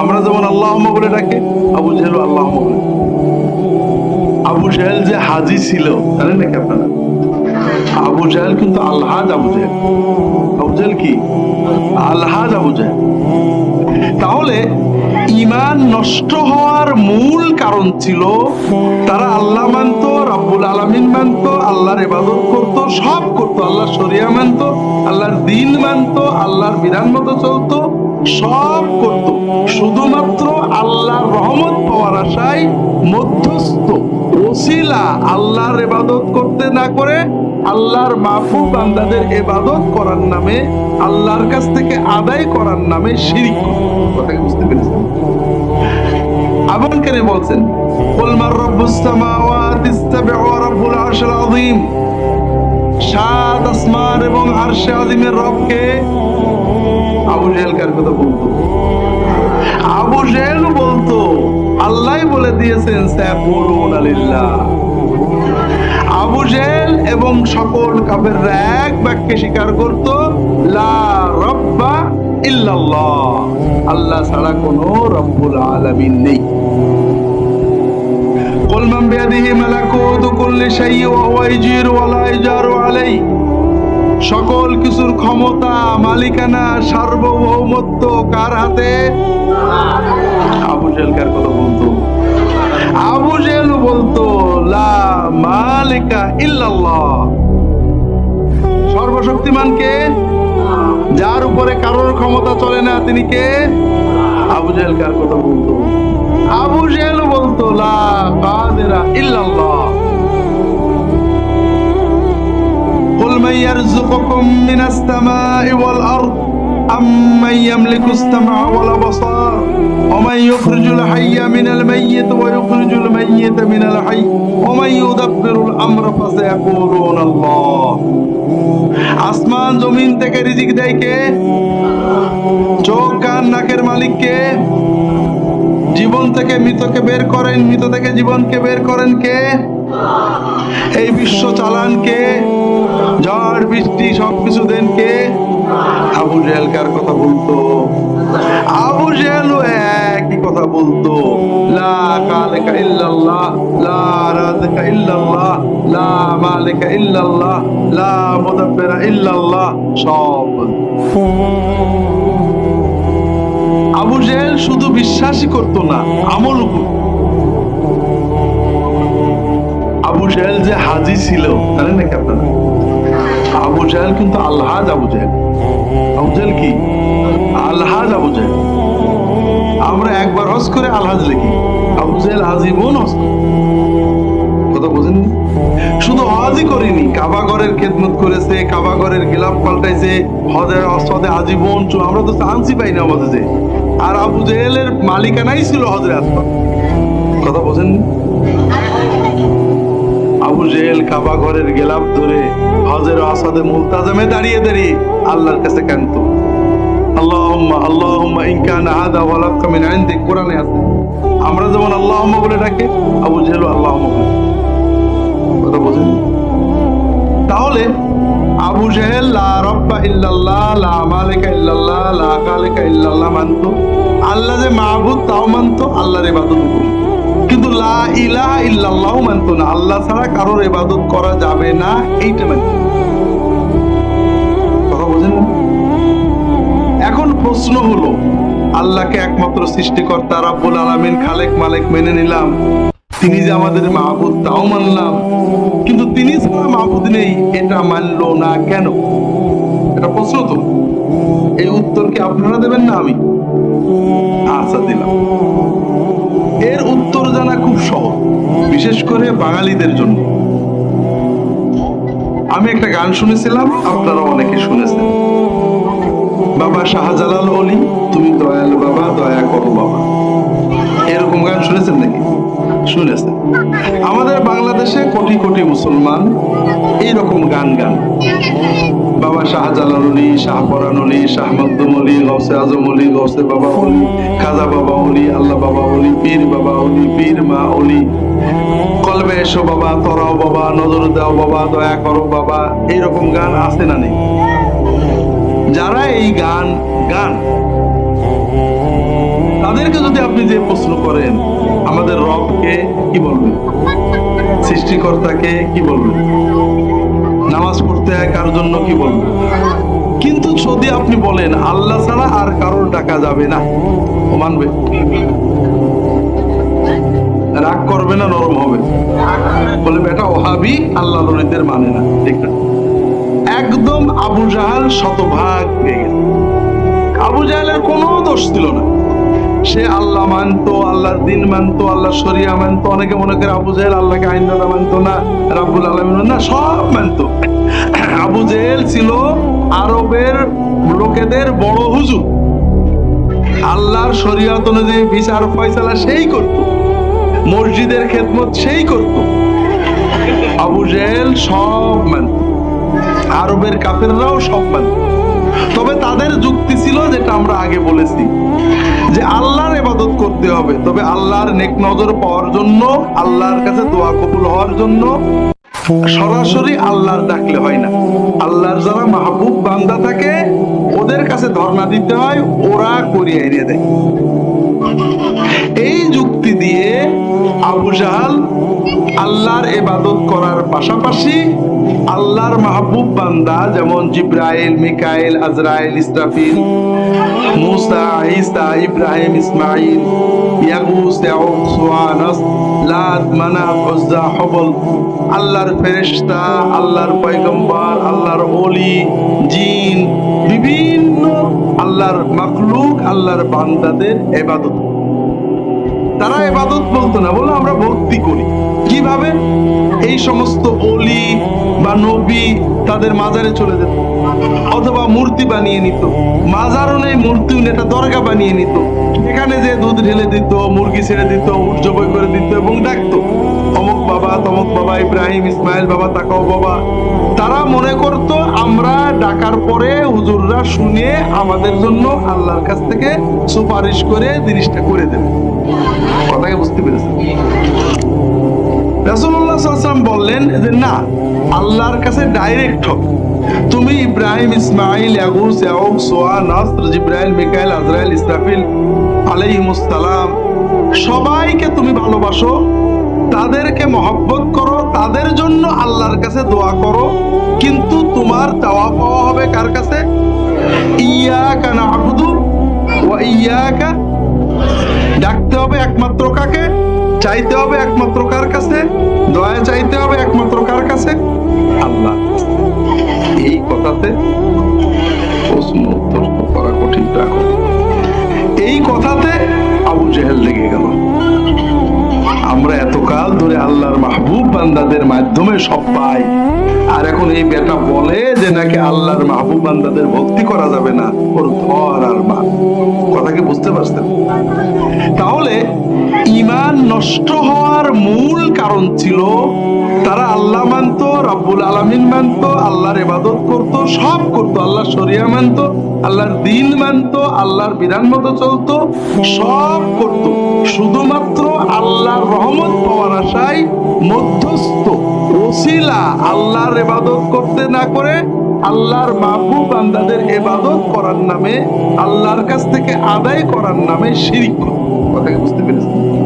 আমরা যেমন আল্লাহুম্মা বলে ডাকে আবু জেহেল বলে। আবু জেহেল যে হাজি ছিল জানেন নাকি আপনারা? আবু জেহেল কিন্তু আল্লাহাজ আবু জেহেল। আবু জেহেল কি? আল্লাহাজ আবু জেহেল। তাহলে ইমান নষ্ট হওয়ার মূল কারণ ছিল তারা আল্লাহ মানত রাব্বুল আলামিন মানত, আল্লাহর ইবাদত করত, সব করত, আল্লাহর শরিয়া মানত, আল্লাহর দিন মানত, আল্লাহর বিধান মতো চলতো, সব করত শুধুমাত্র আল্লাহর রহমত পাওয়ার আশায় মধ্যস্থ, ওসিলা আল্লাহর ইবাদত করতে না করে আল্লাহর মাফু বান্দাদের ইবাদত করার নামে, আল্লাহর কাছ থেকে আদায় করার নামে শিরিক করত। কথা বুঝতে পেরেছেন আবুল কারিম বলছেন, কুল মার রাব্বুস সামাওয়াতিস ওয়া রাব্বুল আরশিল আযীম। সাত আসমান এবং আরশে আযীমের রবকে আবু জেহেল কার বলতো? আবু জেহেল বলতো, আল্লাহ বলে দিয়েছেন, সায়াকুলুনা লিল্লাহ। আবু জেহেল এবং সকল কাফেররা এক বাক্যে স্বীকার করত লা রব্বা ইল্লাল্লাহ আল্লাহ ছাড়া কোনো রব্বুল আলামিন নেই قل من بيده ملكوت كل شيء وهو يجير ولا يجار عليه সকল কিছুর ক্ষমতা মালিকানা সার্বভৌমত্ব কার হাতে আবু জেহেল কার কথা বলতো আবু জেহেল বলতো লা মালিকা ইল্লাল্লাহ সর্বশক্তিমান কে যার উপরে কারোর ক্ষমতা চলে না তিনি কে আবু জেহেল কার কথা বলতো আবু জেহেল বলতো লা কাদিরা ইল্লাল্লাহ قل من يرزقكم من السماء والأرض أمن يملك السمع والأبصار ومن يخرج الحي من الميت ويخرج الميت من الحي ومن يدبر الأمر فسيقولون الله আসমান জমিন থেকে রিজিক দেয় কে চোখ কান নাকের মালিক কে জীবন থেকে মৃতকে বের করেন মৃত থেকে জীবনকে বের করেন কে এই বিশ্ব চালান কে ঝড় বৃষ্টি সবকিছু দেন কে আবু জেহেল কার কথা বলতো? আবু জেহেল একই কথা বলতো। লা ইল্লাল্লাহ লা ইল্লাল্লাহ, লা মালিকা ইল্লাল্লাহ, লা মুদাব্বিরা ইল্লাল্লাহ, সব আবু জেহেল শুধু বিশ্বাসই করতো না করতো। আবু জাহেল যে হাজি ছিল, জানেন নাকি আপনারা? আবু জাহেল কিন্তু আল্লাহ আবু জাহেল। আবু কি? আল্লাহাজ আবু আমরা একবার হজ করে আলহাজ লিখি। আবু জাহেল আজীবন হজ কথা বোঝেন শুধু হজই করিনি, কাবা ঘরের খেদমত করেছে, কাবা ঘরের গিলাফ পাল্টাইছে হজের অসদে আজীবন আমরা তো চান্সই পাই না আমাদের আর আবু জেহেলের মালিকানাই ছিল হজের আসমান কথা বোঝেন জেহেল কাবা ঘরের ধরে। হজের আসাদে দাঁড়িয়ে দাঁড়িয়ে আল্লাহর কাছে কান্ত কোরআনে আছে। আমরা যেমন বলে ডাকে, আবু জেহেল বলে। কথা তাহলে আবু জেহেল, লা রব্বা ইল্লাল্লাহ, লা মালিকা ইল্লাল্লাহ, লা খালিকা ইল্লাল্লাহ মানতো। আল্লাহ যে মাহবুদ তাও মানতো। আল্লাহর ইবাদত করতো কিন্তু লা ইলাহা ইল্লাল্লাহ মানতো না। আল্লাহ ছাড়া কারোর ইবাদত করা যাবে না, এইটা মানতো কথা বোঝেন না? এখন প্রশ্ন হলো, আল্লাহকে একমাত্র সৃষ্টিকর্তা রাব্বুল আলামিন, খালেক মালেক মেনে নিলাম। তিনি যে আমাদের মাহবুদ, তাও মানলাম। কিন্তু তিনি ছাড়া মাহবুদ নেই, এটা মানলো না কেন? এটা প্রশ্ন তো। এই উত্তর কি আপনারা দেবেন না আমি? আচ্ছা দিলাম। এর উত্তর জানা খুব সহজ, বিশেষ করে বাঙালিদের জন্য। আমি একটা গান শুনেছিলাম আপনারা অনেকে শুনেছেন। বাবা শাহজালাল অলি, তুমি দয়াল বাবা, দয়া করো বাবা। এরকম গান শুনেছেন নাকি? শুনেছেন। আমাদের বাংলাদেশে কোটি কোটি মুসলমান এইরকম গান গান। বাবা শাহজালাল অলি শাহপরান অলি শাহ মকদুম অলি গৌসে আজম অলি গৌসে বাবা অলি খাজা বাবা অলি আল্লাহ বাবা অলি পীর বাবা অলি পীর মা অলি কলবে এসো বাবা, তরাও বাবা, নজর দাও বাবা, দয়া করো বাবা এইরকম গান আছে না নেই? যারা এই গান গান, তাদেরকে যদি আপনি যে প্রশ্ন করেন, আমাদের রবকে কি বলবেন? সৃষ্টিকর্তাকে কি বলবেন? নামাজ পড়তে হয়, কারোর জন্য কি বলব? কিন্তু যদি আপনি বলেন, আল্লাহ ছাড়া আর কারোর ডাকা যাবে না। ও মানবে? রাগ করবে না, নরম হবে? বলে, বেটা, ওহাবি আল্লাহ ললিতের মানে না। ঠিক একদম আবু জাহাল শতভাগ পেয়ে গেছে। আবু জাহালের কোনো দোষ ছিল না। সে আল্লাহ মানতো, আল্লাহর দিন মানতো আল্লাহ শরিয়া মানতো, অনেকে মনে করে আবু জাহেল আল্লাহকে আইনদাতা মানতো না, রাব্বুল আলমিন না, সব মানতো। আবু জেহেল ছিল আরবের লোকেদের বড় হুজুর। আল্লাহর শরীয়ত অনুযায়ী বিচার ফয়সালা সেই করত। মসজিদের খেদমত সেই করত। আবু জেহেল সব মানত। আরবের কাফেররাও সব মানত। তবে তাদের যুক্তি ছিল যেটা আমরা আগে বলেছি, যে আল্লাহর ইবাদত করতে হবে। তবে আল্লাহর নেক নজর পাওয়ার জন্য, আল্লাহর কাছে দোয়া কবুল হওয়ার জন্য সরাসরি আল্লাহর ডাকলে হয় না। আল্লাহর যারা মাহবুব বান্দা থাকে, ওদের কাছে ধর্ণা দিতে হয়, ওরা করিয়ে এনে দেয়। এই যুক্তি দিয়ে আবু জাহাল আল্লাহর ইবাদত করার পাশাপাশি আল্লাহর মাহবুব বান্দা, যেমন জিব্রাইল, মিকাইল, আজরাইল, ইসরাফিল, মুসা, ঈসা, ইব্রাহিম ইসমাইল সুয়ানাস লাত উজ্জা, হবল, আল্লাহর ফেরেশতা, আল্লাহর পয়গম্বর, আল্লাহর ওলি, জিন, বিভিন্ন আল্লাহর মাখলুক, আল্লাহর বান্দাদের ইবাদত। তারা এবাদত বলতো না, বলল, আমরা ভক্তি করি। কীভাবে? এই সমস্ত অলি বা নবী তাদের মাজারে চলে যেত, অথবা মূর্তি বানিয়ে নিত। মাজারও নেই, মূর্তিও নেই, একটা দরগা বানিয়ে নিত। এখানে যে দুধ ঢেলে দিত, মুরগি ছেড়ে দিত উট জবই করে দিত এবং ডাকতো, অমুক বাবা, তমুক বাবা, ইব্রাহিম, ইসমাইল বাবা, তাকাও বাবা। তারা মনে ডাকার পরে হুজুররা শুনে আমাদের জন্য আল্লাহর কাছ থেকে সুপারিশ করে জিনিসটা করে দেবে। কথাকে বুঝতে পেরেছেন? বললেন যে, না, আল্লাহর কাছে ডাইরেক্ট হোক তুমি ইব্রাহিম ইসমাইল ইয়াগুস ইয়াউক সোয়া, নাসর, জিব্রাইল, মিকাইল, আজরাইল, ইসরাফিল আলাইহিমুস সালাম সবাইকে তুমি ভালোবাসো তাদেরকে মহব্বত করো, তাদের জন্য আল্লাহর কাছে দোয়া করো। কিন্তু তোমার চাওয়া পাওয়া হবে কার কাছে? ইয়াকা নাবুদু ওয়া ইয়াকা ডাকতে হবে একমাত্র কাকে? চাইতে হবে একমাত্র কার কাছে? দয়া চাইতে হবে একমাত্র কার কাছে? আল্লাহ। এই কথাতে প্রশ্ন উত্তর করা কঠিন, রাখো। বান্দাদের মাধ্যমে সব পাই আর এখন এই বেটা বলে যে নাকি আল্লাহর মাহবুব বান্দাদের ভক্তি করা যাবে না। ওর ধর আর মা কথা কি বুঝতে পারছেন? তাহলে ইমান নষ্ট হওয়ার মূল কারণ ছিল, তারা আল্লাহ মানতো, রাব্বুল আলামিন মানতো, আল্লাহর ইবাদত করত, সব করত আল্লাহ শরিয়া মানতো, আল্লাহর দিন মানতো, আল্লাহর বিধান মতো চলতো, সব করত। শুধুমাত্র আল্লাহর রহমত পাওয়ার আশায় মধ্যস্থ ওসিলা আল্লাহর এবাদত করতে না করে আল্লাহর মাহবুব বান্দাদের এবাদত করার নামে আল্লাহর কাছ থেকে আদায় করার নামে শিরিক। কথা বুঝতে পেরেছেন